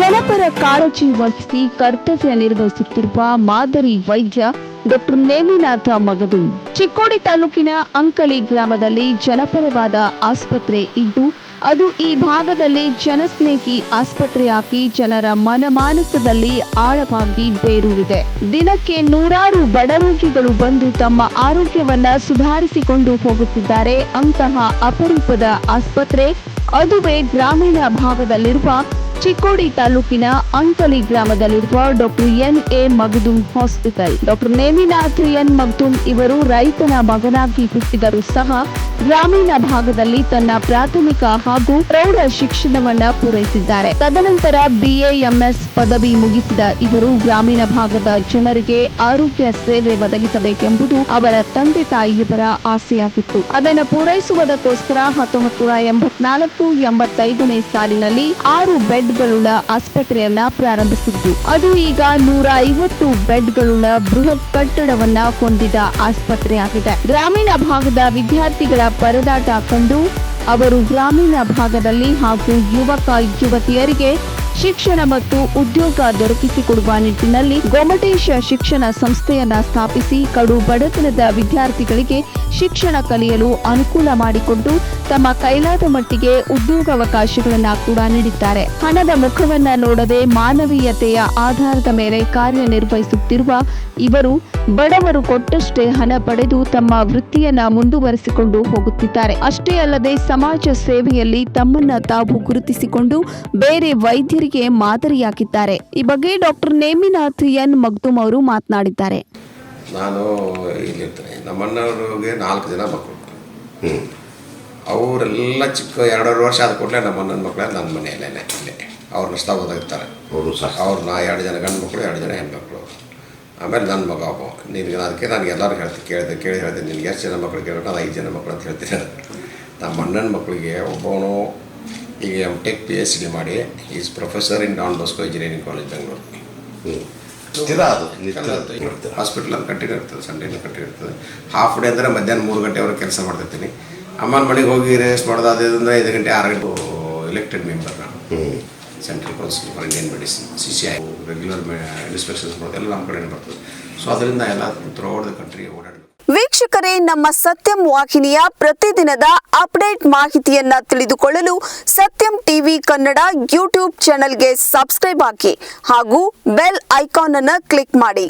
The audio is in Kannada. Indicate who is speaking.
Speaker 1: ಜನಪರ ಕಾಳಜಿ ವಹಿಸಿ ಕರ್ತವ್ಯ ನಿರ್ವಹಿಸುತ್ತಿರುವ ಮಾದರಿ ವೈದ್ಯ ಡಾಕ್ಟರ್ ನೇಮಿನಾಥ ಮಗದು. ಚಿಕ್ಕೋಡಿ ತಾಲೂಕಿನ ಅಂಕಲಿ ಗ್ರಾಮದಲ್ಲಿ ಜನಪರವಾದ ಆಸ್ಪತ್ರೆ ಇದ್ದು, ಅದು ಈ ಭಾಗದಲ್ಲಿ ಜನಸ್ನೇಹಿ ಆಸ್ಪತ್ರೆಯಾಗಿ ಜನರ ಮನಮಾನಸದಲ್ಲಿ ಆಳವಾಗಿ ಬೇರೂರಿದೆ. ದಿನಕ್ಕೆ ನೂರಾರು ಬಡ ರೋಗಿಗಳು ಬಂದು ತಮ್ಮ ಆರೋಗ್ಯವನ್ನ ಸುಧಾರಿಸಿಕೊಂಡು ಹೋಗುತ್ತಿದ್ದಾರೆ ಅಂತಹ ಅಪರೂಪದ ಆಸ್ಪತ್ರೆ, ಅದುವೇ ಗ್ರಾಮೀಣ ಭಾಗದಲ್ಲಿರುವ ಚಿಕ್ಕೋಡಿ ತಾಲೂಕಿನ ಅಂಕಲಿ ಗ್ರಾಮದಲ್ಲಿರುವ doctor N A Magadum hospital. Doctor Neminath N Magdum ಇವರು ರೈತನ ಮಗನಾಗಿ ಹುಟ್ಟಿದರೂ ಸಹ ಗ್ರಾಮೀಣ ಭಾಗದಲ್ಲಿ ತನ್ನ ಪ್ರಾಥಮಿಕ ಹಾಗೂ ಪ್ರೌಢ ಶಿಕ್ಷಣವನ್ನ ಪೂರೈಸಿದ್ದಾರೆ. ತದನಂತರ ಬಿಎಎಂಎಸ್ ಪದವಿ ಮುಗಿಸಿದ ಇವರು ಗ್ರಾಮೀಣ ಭಾಗದ ಜನರಿಗೆ ಆರೋಗ್ಯ ಸೇವೆ ಒದಗಿಸಬೇಕೆಂಬುದು ಅವರ ತಂದೆ ತಾಯಿಯವರ ಆಸೆಯಾಗಿತ್ತು. ಅದನ್ನು ಪೂರೈಸುವುದಕ್ಕೋಸ್ಕರ ಹತ್ತೊಂಬತ್ತು ನೂರ ಎಂಬತ್ನಾಲ್ಕು ಎಂಬತ್ತೈದನೇ ಸಾಲಿನಲ್ಲಿ ಆರು ಬೆಡ್ಗಳುಳ್ಳ ಆಸ್ಪತ್ರೆಯನ್ನ ಪ್ರಾರಂಭಿಸಿದ್ದು ಅದು ಈಗ ನೂರ ಐವತ್ತು ಬೆಡ್ಗಳುಳ್ಳ ಬೃಹತ್ ಕಟ್ಟಡವನ್ನ ಹೊಂದಿದ ಆಸ್ಪತ್ರೆಯಾಗಿದೆ ಗ್ರಾಮೀಣ ಭಾಗದ ವಿದ್ಯಾರ್ಥಿಗಳ ಪರದಾಟ ಕಂಡು ಅವರು ಗ್ರಾಮೀಣ ಭಾಗದಲ್ಲಿ ಹಾಗೂ ಯುವಕ, ಯುವತಿಯರಿಗೆ ಶಿಕ್ಷಣ ಮತ್ತು ಉದ್ಯೋಗ ದೊರಕಿಸಿಕೊಡುವ ನಿಟ್ಟಿನಲ್ಲಿ ಗೊಮಟೇಶ ಶಿಕ್ಷಣ ಸಂಸ್ಥೆಯನ್ನ ಸ್ಥಾಪಿಸಿ ಕಡು ಬಡತನದ ವಿದ್ಯಾರ್ಥಿಗಳಿಗೆ ಶಿಕ್ಷಣ ಕಲಿಯಲು ಅನುಕೂಲ ಮಾಡಿಕೊಂಡು ತಮ್ಮ ಕೈಲಾದ ಮಟ್ಟಿಗೆ ಉದ್ಯೋಗಾವಕಾಶಗಳನ್ನ ಕೂಡ ನೀಡಿದ್ದಾರೆ. ಹಣದ ಮುಖವನ್ನ ನೋಡದೆ ಮಾನವೀಯತೆಯ ಆಧಾರದ ಮೇಲೆ ಕಾರ್ಯನಿರ್ವಹಿಸುತ್ತಿರುವ ಇವರು ಬಡವರು ಕೊಟ್ಟಷ್ಟೇ ಹಣ ಪಡೆದು ತಮ್ಮ ವೃತ್ತಿಯನ್ನ ಮುಂದುವರೆಸಿಕೊಂಡು ಹೋಗುತ್ತಿದ್ದಾರೆ. ಅಷ್ಟೇ ಅಲ್ಲದೆ ಸಮಾಜ ಸೇವೆಯಲ್ಲಿ ತಮ್ಮನ್ನ ತಾವು ಗುರುತಿಸಿಕೊಂಡು ಬೇರೆ ವೈದ್ಯರಿಗೆ ಮಾದರಿಯಾಗಿದ್ದಾರೆ. ಈ ಬಗ್ಗೆ ಡಾಕ್ಟರ್ ನೇಮಿನಾಥ್ ಎನ್. ಮಗ್ದುಮ್ ಅವರು ಮಾತನಾಡಿದ್ದಾರೆ.
Speaker 2: ನಾನು ಇಲ್ಲಿರ್ತೇನೆ ನಮ್ಮಣ್ಣವ್ರಿಗೆ ನಾಲ್ಕು ಜನ ಮಕ್ಕಳು.
Speaker 3: ಹ್ಞೂ
Speaker 2: ಅವರೆಲ್ಲ ಚಿಕ್ಕ ಎರಡೂವರೆ ವರ್ಷ ಆದ ಕೂಡಲೇ ನಮ್ಮ ಅಣ್ಣನ ಮಕ್ಕಳು ನನ್ನ ಮನೆಯಲ್ಲೇ ಇಲ್ಲೇ. ಅವ್ರು ನಷ್ಟ ಓದಾಗಿರ್ತಾರೆ
Speaker 3: ಅವರು ಸಹ
Speaker 2: ಅವ್ರು ನಾ ಎರಡು ಜನ ಗಂಡು ಮಕ್ಕಳು ಎರಡು ಜನ ಹೆಣ್ಮಕ್ಳು. ಆಮೇಲೆ ನನ್ನ ಮಗ ಒಬ್ಬ. ನಿನಗೆ ಅದಕ್ಕೆ ನಾನು ಎಲ್ಲರೂ ಹೇಳ್ತೀನಿ ಕೇಳಿದೆ ಕೇಳಿ ಹೇಳ್ತೀನಿ ನಿನಗೆ ಎಷ್ಟು ಜನ ಮಕ್ಕಳು ಕೇಳೋಣ ನಾನು ಐದು ಜನ ಮಕ್ಕಳು ಅಂತ ಹೇಳ್ತೀನಿ. ನಮ್ಮ ಅಣ್ಣನ ಮಕ್ಕಳಿಗೆ ಒಬ್ಬವನು ಈಗ M tech P H D ಮಾಡಿ is professor in Don Bosco engineering college Bengaluru
Speaker 3: ಅದು. ನಿತ್ಯ
Speaker 2: ಹಾಸ್ಪಿಟಲ್ ಅಲ್ಲಿ ಕಂಟಿನ್ಯೂ ಇರ್ತದೆ ಸಂಡೇನೂ ಕಂಟಿನ್ಯೂ ಇರ್ತದೆ. ಹಾಫ್ ಡೇ ಅಂದರೆ ಮಧ್ಯಾಹ್ನ ಮೂರು ಗಂಟೆವರೆಗೆ ಕೆಲಸ ಮಾಡ್ತಿರ್ತೀನಿ. ಅಮ್ಮನ ಮನೆಗೆ ಹೋಗಿ ರೇಸ್ ಮಾಡೋದು ಅದಂದ್ರೆ ಐದು ಗಂಟೆ ಆರು ಗಂಟೆ ಎಲೆಕ್ಟೆಡ್ ಮೆಂಬರ್ ನಾನು.
Speaker 3: ಹ್ಞೂ
Speaker 2: central council for Indian medicine C C I regular inspections ಎಲ್ಲ ನಮ್ಮ ಕಡೆನೇ ಬರ್ತದೆ. ಸೊ ಅದರಿಂದ ಎಲ್ಲ ಥ್ರೂಔಟ್ ದ ಕಂಟ್ರಿ ಓಡಾಡಬೇಕು.
Speaker 4: ವೀಕ್ಷಕರೇ, ನಮ್ಮ ಸತ್ಯಂ ವಾಹಿನಿಯ ಪ್ರತಿದಿನದ ಅಪ್ಡೇಟ್ ಮಾಹಿತಿಯನ್ನ ತಿಳಿದುಕೊಳ್ಳಲು ಸತ್ಯಂ ಟಿವಿ ಕನ್ನಡ ಯೂಟ್ಯೂಬ್ ಚಾನೆಲ್ಗೆ ಸಬ್ಸ್ಕ್ರೈಬ್ ಹಾಕಿ ಹಾಗೂ ಬೆಲ್ ಐಕಾನ್ ಅನ್ನು ಕ್ಲಿಕ್ ಮಾಡಿ.